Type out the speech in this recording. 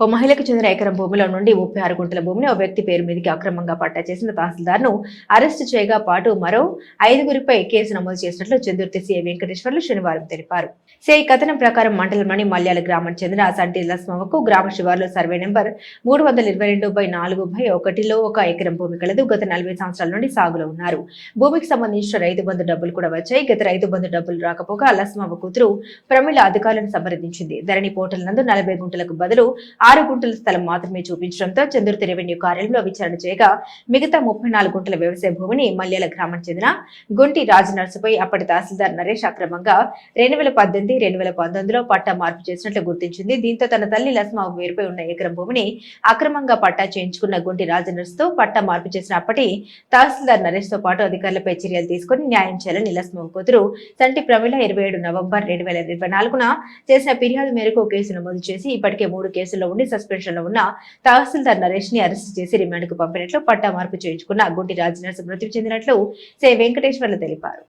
ఓ మహిళకు చెందిన ఎకరం భూమిలో నుండి ముప్పై ఆరు గుంటల భూమిని ఓ వ్యక్తి పేరు మీదకి అక్రమంగా పట్టా చేసిన తహసీల్దార్ను అరెస్టు చేయగా పాటు మరో ఐదుగురిపై కేసు నమోదు చేసినట్లు చందుర్తి సీఐ వెంకటేశ్వర్లు శనివారం తెలిపారు. సిఐ కథనం ప్రకారం మండలంలోని మల్యాల గ్రామానికి చెందిన సంటి లస్మవకు గ్రామ శివారులో సర్వే నెంబర్ మూడు వందల ఇరవై రెండు బై నాలుగు బై ఒకటిలో ఒక ఎకరం భూమి కలదు. గత నలభై సంవత్సరాల నుండి సాగులో ఉన్నారు. భూమికి సంబంధించిన రైతు బంధు డబ్బులు కూడా వచ్చాయి. గత రైతు బంధు డబ్బులు రాకపోగా లస్మవ కూతురు ప్రమిళ అధికారులను సంప్రదించింది. ధరణి పోర్టల్ నందు నలభై గుంటలకు బదులు ఆరు గుంటల స్థలం మాత్రమే చూపించడంతో చంద్రుతి రెవెన్యూ కార్యాలయంలో విచారణ చేయగా మిగతా ముప్పై నాలుగు గుంటల వ్యవసాయ భూమిని మల్యాల గ్రామం చెందిన గుంటి రాజనర్సుపై అప్పటి తహసీల్దార్ నరేష్ అక్రమంగా రెండు వేల పద్దెనిమిది రెండు వేల పంతొమ్మిదిలో పట్టా మార్పు చేసినట్లు గుర్తించింది. దీంతో తన తల్లి లస్మా వేరుపై ఉన్న ఎకరం భూమిని అక్రమంగా పట్టా చేయించుకున్న గుంటి రాజనర్సుతో పట్టా మార్పు చేసిన అప్పటి తహసీల్దార్ నరేష్తో పాటు అధికారులపై చర్యలు తీసుకుని న్యాయం చేయాలని లస్మా కూతురు సంటి ప్రమిళ ఇరవై ఏడు నవంబర్ రెండు వేల ఇరవై నాలుగున చేసిన ఫిర్యాదు మేరకు కేసు నమోదు చేసి ఇప్పటికే మూడు కేసుల్లో ఉండి సస్పెన్షన్లో ఉన్న తహసీల్దార్ నరేష్ని అరెస్ట్ చేసి రిమాండ్కు పంపినట్లు పట్టా మార్పు చేయించుకున్న గుంటి రాజనర్స్ మృతి చెందినట్లు సే. వెంకటేశ్వర్లు తెలిపారు.